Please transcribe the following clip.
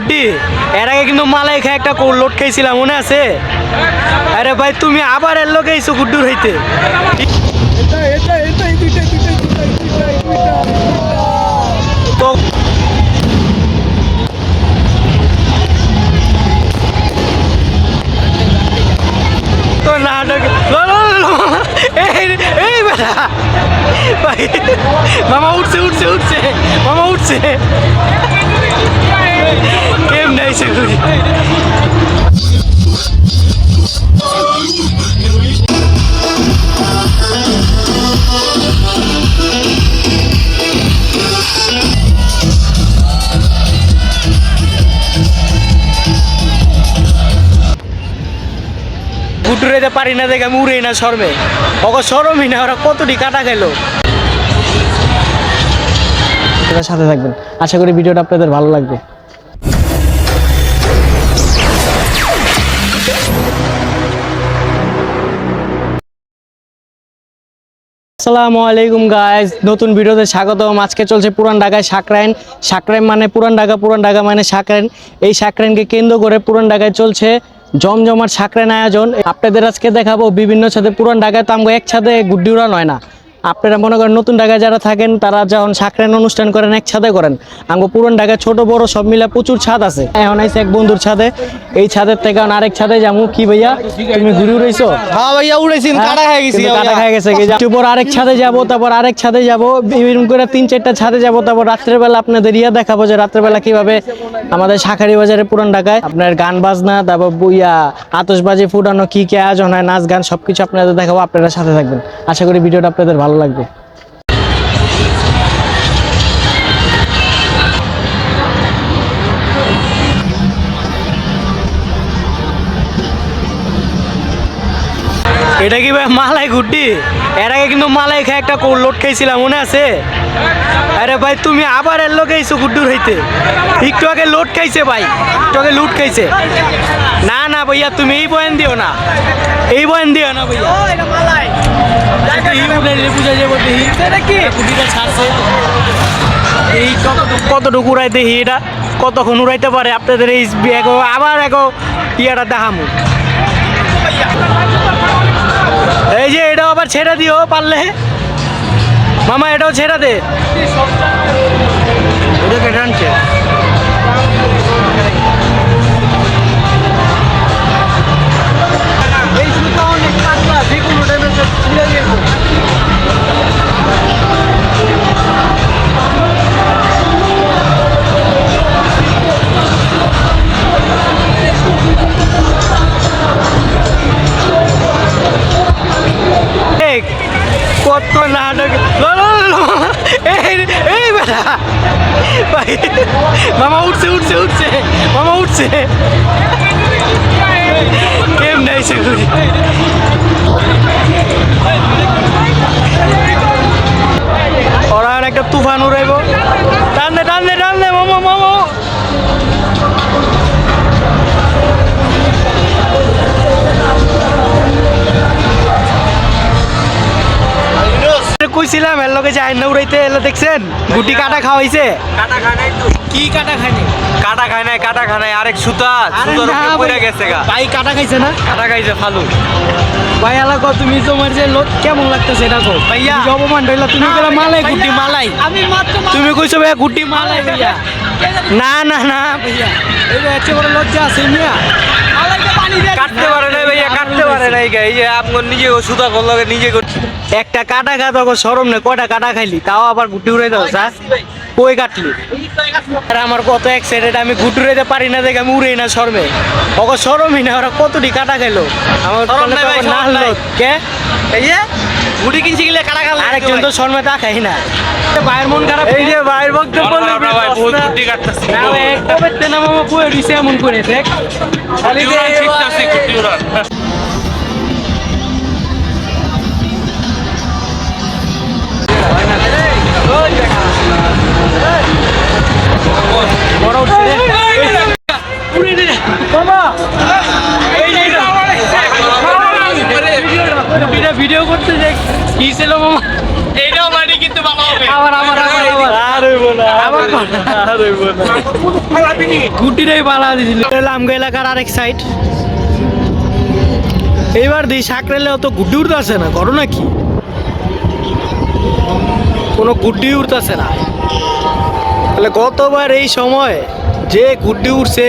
গুড্ডি এর আগে কিন্তু মালাই খাই একটা লোট খাইছিলাম, মনে আছে? আরে ভাই, তুমি আবার এর লোক এইছো গুড্ডুর হইতে। তো ভাই, মামা উঠছে উঠছে উঠছে। মামা উঠছে। নাই সেগুলি পারি না দেখে আমি উড়েই না শর্মে। ওকে সরমই না, ওরা কতটি কাটা আপনারা সাথে থাকবেন। আশা করি ভিডিওটা আপনাদের ভালো লাগবে। আসসালামু আলাইকুম গাইজ নতুন ভিডিওতে স্বাগতম। আজকে চলছে পুরান ঢাকায় সাকরাইন। সাকরাইন মানে পুরান ঢাকা পুরান ঢাকা মানে সাকরাইন। এই সাকরাইনকে কেন্দ্র করে পুরান ঢাকায় চলছে জমজমার সাকরাইন আয়োজন। আপনাদের আজকে দেখাবো বিভিন্ন সাথে পুরান ঢাকায় তো আমরা একসাথে গুড্ডি উড়ানো হয় না। আপনারা মনে করেন নতুন ঢাকায় যারা থাকেন তারা যখন সাকরাইন অনুষ্ঠান করেন এক ছাদে করেন। আমগো পুরান ঢাকায় ছোট বড় সব মিলে প্রচুর ছাদ আছে। এখন আইসে এক বন্ধুর ছাদে। এই ছাদের থেকে এখন আরেক ছাদে যাব কি ভাইয়া? তুমি ঘুরে উড়াইছো? হ্যাঁ ভাইয়া উড়েছি কাটা খাই গেছি কাটা খাই গেছে কি তারপর আরেক ছাদে যাব তারপর আরেক ছাদে যাব। বিভিন্ন করে তিন চারটা ছাদে যাব তারপর রাত্রের বেলা আপনাদের ইয়া দেখাবো যে রাত্রের বেলা কীভাবে আমাদের শাখারি বাজারে পুরান ঢাকায় আপনার গান বাজনা তারপর বইয়া আতশবাজি ফুটানো কি কি আয়োজন হয় নাচ গান সবকিছু আপনাদের দেখাবো। আপনারা সাথে থাকবেন। আশা করি ভিডিওটা আপনাদের ভালো লাগবে। এটা কি ভাই মালাই গুড্ডি এর আগে কিন্তু মালাই খাই একটা লোট খাইছিলাম মনে আছে? আরে ভাই, তুমি আবার এর লোক এইছো গুড্ডুর হইতে। একটু আগে লোট খাইছে ভাই, একটু আগে লুট খাইছে। না না ভাইয়া, তুমি এই বয়ান দিও না। এই বয়ান দিও না ভাইয়া। এই কতটুকু উড়াই দেখি এটা? কতক্ষণ উড়াইতে পারে? আপনাদের এই এগো আবার এগো ইয়াটা দেখামু। এই যে এটাও আবার ছেড়ে দিও পারলে। মামা এটাও ছেড়ে দে। ওটাকে টানছে। কত নাটক। এই বেটা। ভাই, মামা উঠছে উঠছে উঠছে। মামা উঠছে। কেম নাই সেগুলি। ওরা আর একটা তুফান উড়াইব। কইছিলাম এর লগে যে আইনা উড়াইতে এলো দেখছেন গুটি কাটা খাওয়াইছে। কাটা খাই নাই তো। কি কাটা খায়নি কাটা খাই নাই কাটা খাই নাই আরেক সুতা সুতার উপরে পড়ে গেছে গা। ভাই কাটা খাইছে না? কাটা খাইছে ফালু। ভাই এলাকা তুমি তোমার যে লোক কেমন লাগতেছে এটা কো ভাইয়া। তুমি অপমান হইলা তুমি কইলা মালাই গুটি মালাই। আমি মাত্র তুমি কইছো ভাইয়া গুটি মালাই ভাইয়া। না না না ভাইয়া। এই যে এত বড় লজ্জা আছে মিয়া। মালাইকে পানি দিয়ে কাটতে পারে নাই গা এই যে আপনার নিজে সুতা করল নিজে একটা কাটা খা তো সরম নেই কয়টা কাটা খাইলি? তাও আবার গুটি উড়াই দাও স্যার কই কাটলি? আর আমার কত এক্সাইটেড আমি গুটি উড়াইতে পারি না দেখে আমি উড়েই না শর্মে ওকে সরমই না ওরা কতটি কাটা খাইলো? আমার শরম নাই ভাই, তখন না হলো কে? এই যে গুটি কিনছি গেলে কাটা খাল আরেকজন তো শর্মে তা খাই না। ভাইয়ের মন খারাপ এই যে ভাইয়ের বক্তব্য ভাই বহুত গুটি কাটতেছে না ভাই, কবে তেনা মামা বয়ে দিছে এমন করে দেখ। খালি যে এবার- বড় উঠছে রে। ভিডিও- করতে যে কি ছিল কিন্তু এলাকার আরেক সাইড এইবার দিই সাকরেলে অত গুড্ডি উঠতে আসে না ঘটনা কি কোনো গুড্ডি উঠতেছে না। তাহলে গতবার এই সময় যে গুড্ডি উঠছে